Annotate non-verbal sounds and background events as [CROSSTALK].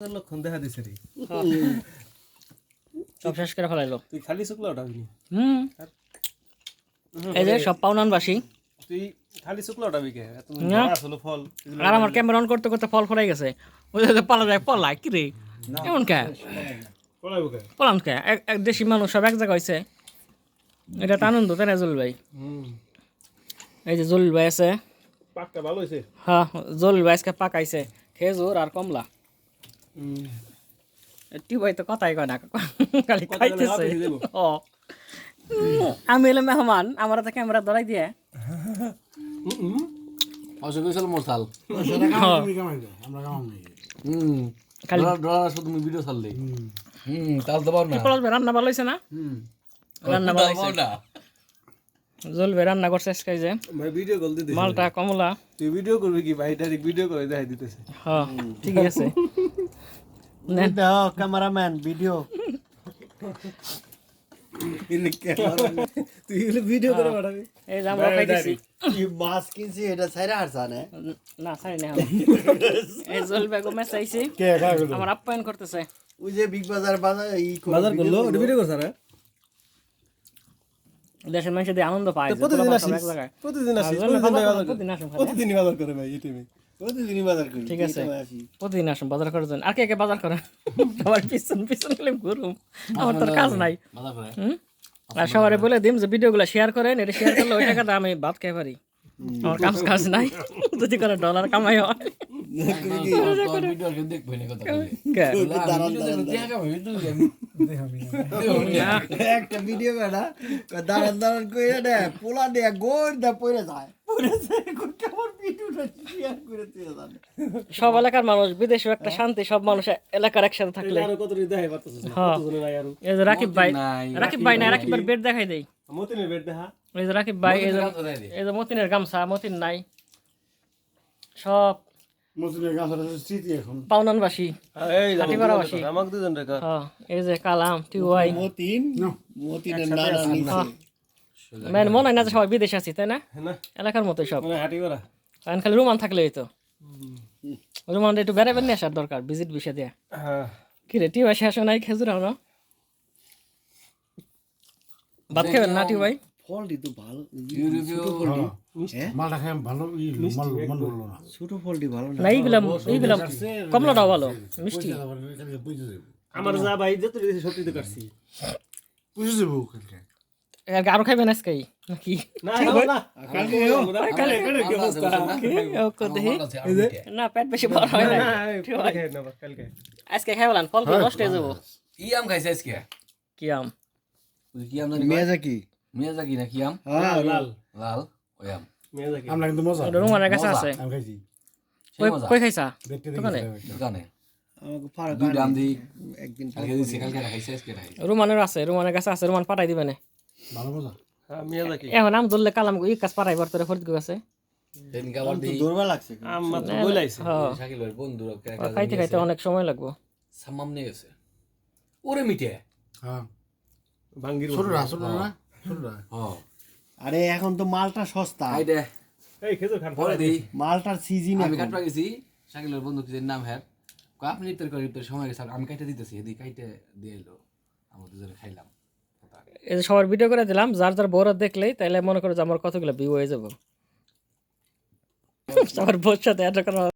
লক্ষণ দেখা দিছে রে। সব শেষ করে ফেলাইলো। তুই খালি শুকলা উঠাবি হুম। এই যে সব পাউনানবাসী তুই খালি শুকলা উঠাবি কে এত আসলে ফল। আর আমার ক্যামেরা অন করতে করতে ফল ফলাই গেছে। ওই যে পালা যায় পলা কি রে? এমন কে? পড়াইবো কে? পলাম কে? এক দেশি মানুষ সব এক জায়গা হয়েছে এটা তো আনন্দ তাই না জলিল ভাই? এই যে জলিল ভাই আছে। পাক্কা ভালো হইছে? হ্যাঁ জলিল ভাই আজকে পাকাইছে। খেজুর আর কমলা। হুম টিউ ভাই তো কথাই কয় না খালি খাইতেছে। ও আমি এলে মেহমান আমার তো ক্যামেরা ধরাই দিয়ে অশোক হয়েছিল হ্যাঁ, হুম খালি ডলার ডলার তুমি ভিডিও ছাড়লে হুম তাহলে তো না রান্না ভালো হয়েছে না হুম রান্না ভালো হয়েছে না জল রান্না করছে আজকে যে ভাই ভিডিও কল দিতে মালটা কমলা তুই ভিডিও করবি কি ভাই ডাইরেক্ট ভিডিও করে দেখাই দিতেছে হ্যাঁ ঠিকই আছে নেন ক্যামেরাম্যান ভিডিও ভিডিও করে পাঠাবি এই যে আমরা খাইতেছি কি মাছ কিনছি এটা ছাইরা হারছা না না সারি না এই জল ভাই মেস আইছি কে আমার আপ্যায়ন করতেছে ওই যে বিগ বাজার বাজার ই করে বাজার video করল ওটা ভিডিও করছ না দেশের মানুষের দিয়ে আনন্দ পায় প্রতিদিন প্রতিদিন করে, প্রতিদিন বাজার ভাই এই টাইমে প্রতিদিনই বাজার করি ঠিক আছে। এই তো আসি। প্রতিদিন আসুন বাজার করার জন্য। আর কে কে বাজার করেন? আমার পিছন পিছন গেলে ঘুরুম। আমার তোর কাজ নাই। বাধা করে হুম? আর সবারে বলে দিম যে ভিডিওগুলো শেয়ার করেন এটা শেয়ার করলে ওই টাকাটা আমি ভাত খেয়ে পারি আমার কাজ কাজ নাই। যদি করে ডলার কামাই হয়। [LAUGHS] তোর ভিডিও কেউ দেখবে না কথা বলে। কে? একটা ভিডিও দাঁড়ান দাঁড়ান কইরা দে পোলা দে গোর দে পড়ে যায়। তুই সব এলাকার মানুষ বিদেশেও একটা শান্তি সব মানুষ এলাকার একসাথে থাকলে। না হ্যাঁ। কতজনের নাই আরও? এই যে রাকিব ভাই রাকিব ভাই নাই রাকিব ভাই বেড দেখাই দেই। মতিনের বেড দেখা? এই যে রাকিব ভাই এই যে এই যে মতিনের গামছা মতিন নাই। সব স্মৃতি এখন। পাউনানবাসী এই আমাকে দুজন রেখা। হ্যাঁ এই যে কালাম টিউআই মতিন? মতিনের নিচে মানে মনে হয় না যে সবাই বিদেশে আছি তাই না? না। এলাকার মতো সব। মানে কারণ খালি রুমান থাকলে হইতো। রুমান একটু বেড়াবেন নিয়ে আসার দরকার ভিজিট বিষয় দিয়ে। হ্যাঁ। কি রে টিউ ভাই শেষ হয় নাই খেজুর আমরা ভাত খাবেন না টিউ ভাই? ফলটি তো ভালো মালটা খাই ভালো ই মাল বলল না। ছোট ফলটি ভালো না। না এইগুলা এইগুলা কমলাটাও ভালো মিষ্টি। আমার যা ভাই যত সত্যি তো কাটছি বুঝে কালকে আর খাইবেন আজকেই নাকি? না কি কি? কো পেট বেশি বড় হয় না আজকে খাই বলেন ফল খেয়ে নষ্ট হয়ে যাব? কি আম খাইছে আজকে? কি আম? কি আম জানি মেয়াজাকি মিয়াজাকি না কি আম? হ্যাঁ লাল। লাল। ওই আম। আমরা কিন্তু মজা। ওটা রুমানের কাছে আছে। আমি খাইছি। কই খাইছা? দোকানে? দোকানে। আজকে রুমানের আছে রুমানের কাছে আছে রুমান পাঠাই দিবেন ভালো মজা হ্যাঁ এখন আম ধরলে কালাম ই কাজ পাঠাই বর্তরে ফরিদ আছে হ্যাঁ ভাই বন্ধুরা খাইতে খাইতে অনেক সময় লাগবো। সাম্মাম নিয়ে গেছে। ওরে মিটে হ্যাঁ। ভাঙ্গির ছোটরা ছোটরা না? ছোটরা? হ্যাঁ। আরে এখন তো মালটা সস্তা। আই দে। এই খেজুর খান। পরে দিই মালটার সিজন আমি কাটপা গেছি। শাকিলের বন্ধু কি নাম হ্যাঁ আপনি ইফতার করে ইফতার সময় গেছে আমি কাইটে দিতেছি এদিকে কাইটে দিয়ে এলো। আমরা দুজনে খাইলাম। এই যে সবার ভিডিও করে দিলাম, যার যার বড় দেখলেই তাহলে মনে করো যে আমার কতগুলো ভিউ হয়ে যাব। [LAUGHS] সবার বোর সাথে করা